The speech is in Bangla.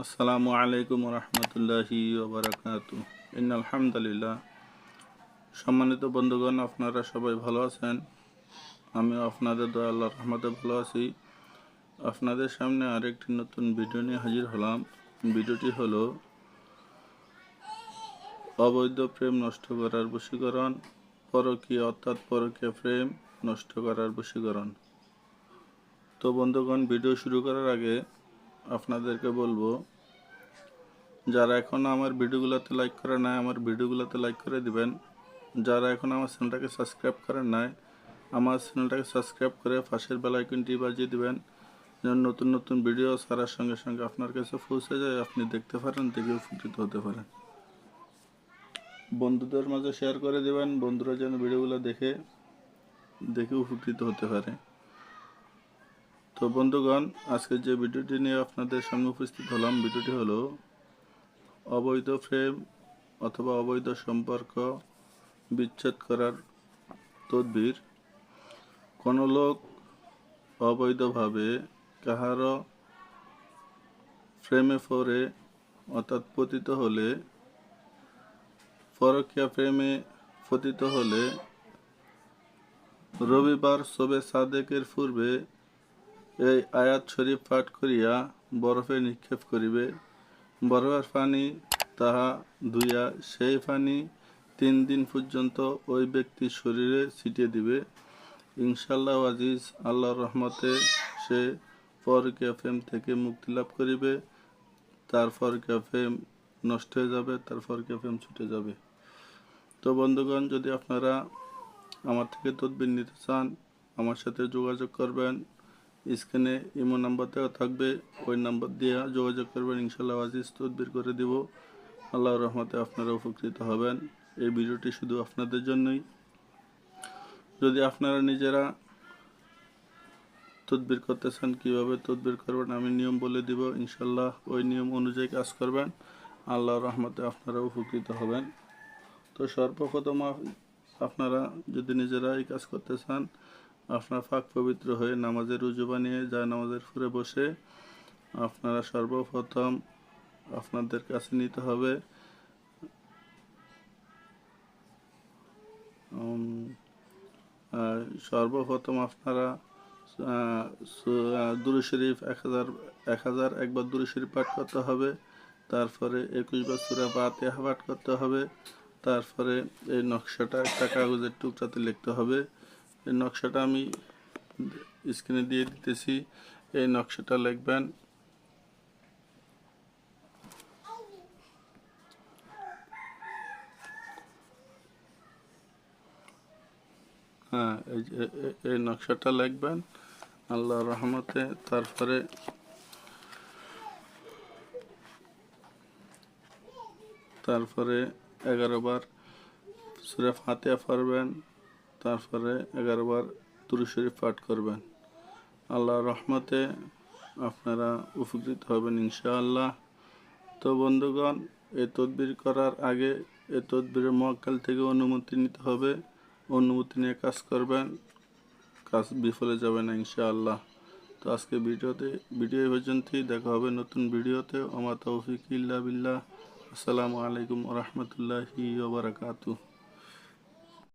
আসসালামু আলাইকুম রহমতুল্লাহি আলহামদুলিল্লাহ। সম্মানিত বন্ধুগণ, আপনারা সবাই ভালো আছেন? আমি আপনাদের দয়া আল্লাহ রহমতে ভালো আছি। আপনাদের সামনে আরেকটি নতুন ভিডিও নিয়ে হাজির হলাম। ভিডিওটি হলো, অবৈধ প্রেম নষ্ট করার বশীকরণ, পরকীয় অর্থাৎ পরকীয় প্রেম নষ্ট করার বশীকরণ। তো বন্ধুগণ, ভিডিও শুরু করার আগে আপনাদেরকে বলব, যারা এখন আমার ভিডিওগুলোতে লাইক করে নাই, আমার ভিডিওগুলোতে লাইক করে দিবেন। যারা এখন আমার চ্যানেলটাকে সাবস্ক্রাইব করেন নাই, আমার চ্যানেলটাকে সাবস্ক্রাইব করে পাশের বেল আইকনটি বাজিয়ে দিবেন, যেন নতুন নতুন ভিডিও ছাড়ার সঙ্গে সঙ্গে আপনার কাছে পৌঁছে যায়, আপনি দেখতে পারেন, দেখে উপকৃত হতে পারেন। বন্ধুদের মাঝে শেয়ার করে দেবেন, বন্ধুরা যেন ভিডিওগুলো দেখে দেখে উপকৃত হতে পারে। তো বন্ধুগণ আজকে যে ভিডিওটি নিয়ে আপনাদের সামনে উপস্থিত হলাম, ভিডিওটি হলো অবৈধ প্রেম অথবা অবৈধ সম্পর্ক বিচ্ছেদ করার তদবির। কোনো লোক অবৈধভাবে কাহারও প্রেমে পড়ে অর্থাৎ পতিত হলে, পরকীয়া প্রেমে পতিত হলে রবিবার সবে সাদেকের পূর্বে এই আয়াত শরীফ পাঠ করিয়া বরফে নিক্ষেপ করিবে। বরফের পানি তাহা ধুইয়া সেই পানি তিন দিন পর্যন্ত ওই ব্যক্তির শরীরে ছিটিয়ে দিবে। ইনশাল্লাহ আজিজ, আল্লাহর রহমতে সে পরকীয়া ফেম থেকে মুক্তি লাভ করিবে। তার পরকীয়া ফেম নষ্ট হয়ে যাবে, তার পরকীয়া ফেম ছুটে যাবে। তো বন্ধুগণ, যদি আপনারা আমার থেকে তদবির নিতে চান, আমার সাথে যোগাযোগ করবেন। স্ক্রিনে ইমো নাম্বার দেওয়া থাকবে, ওই নাম্বার দিয়ে যোগাযোগ করবেন। ইনশাল্লাহ আজিজ তদবির করে দিব। আল্লাহ রহমতে আপনারা উপকৃত হবেন। এই ভিডিওটি শুধু আপনাদের জন্যই। যদি আপনারা নিজেরা তদবির করতে চান কীভাবে তদবির করবেন, আমি নিয়ম বলে দিব। ইনশাল্লাহ ওই নিয়ম অনুযায়ী কাজ করবেন। আল্লাহ রহমতে আপনারা উপকৃত হবেন। তো সর্বপ্রথম আপনারা যদি নিজেরা এই কাজ করতে চান আপনার ফাঁক পবিত্র হয়ে নামাজের রুজু বানিয়ে যা নামাজের ফুরে বসে আপনারা সর্বপ্রথম আপনাদের কাছে নিতে হবে সর্বপ্রথম আপনারা দুরু শরীফ এক হাজার এক হাজার একবার দুরু শরীফ পাঠ করতে হবে, তারপরে একুশ বার সুরা পাতে পাঠ করতে হবে, তারপরে এই নকশাটা একটা কাগজের টুকরাতে লিখতে হবে। এই নকশাটা আমি স্ক্রিনে দিয়ে দিতেছি। এই নকশাটা লিখবেন। হ্যাঁ এই নকশাটা লিখবেন। আল্লাহ রহমতে তারপরে তারপরে এগারো বার সুরে ফাতিয়া পড়বেন। তারপরে এগারো বার তুরু শরীফ পাঠ করবেন। আল্লাহ রহমতে আপনারা উপকৃত হবেন ইনশাআল্লাহ। তো বন্ধুগণ, এ তদবির করার আগে এ তদবিরের মহাকাল থেকে অনুমতি নিতে হবে। অনুমতি নিয়ে কাজ করবেন, কাজ বিফলে যাবে না ইনশাআল্লাহ। তো আজকে ভিডিওতে, ভিডিও পর্যন্তই। দেখা হবে নতুন ভিডিওতে। আমার তৌফিক ইল্লা বিল্লাহ। আসসালামু আলাইকুম রহমতুল্লাহি ওবরাকাতুহ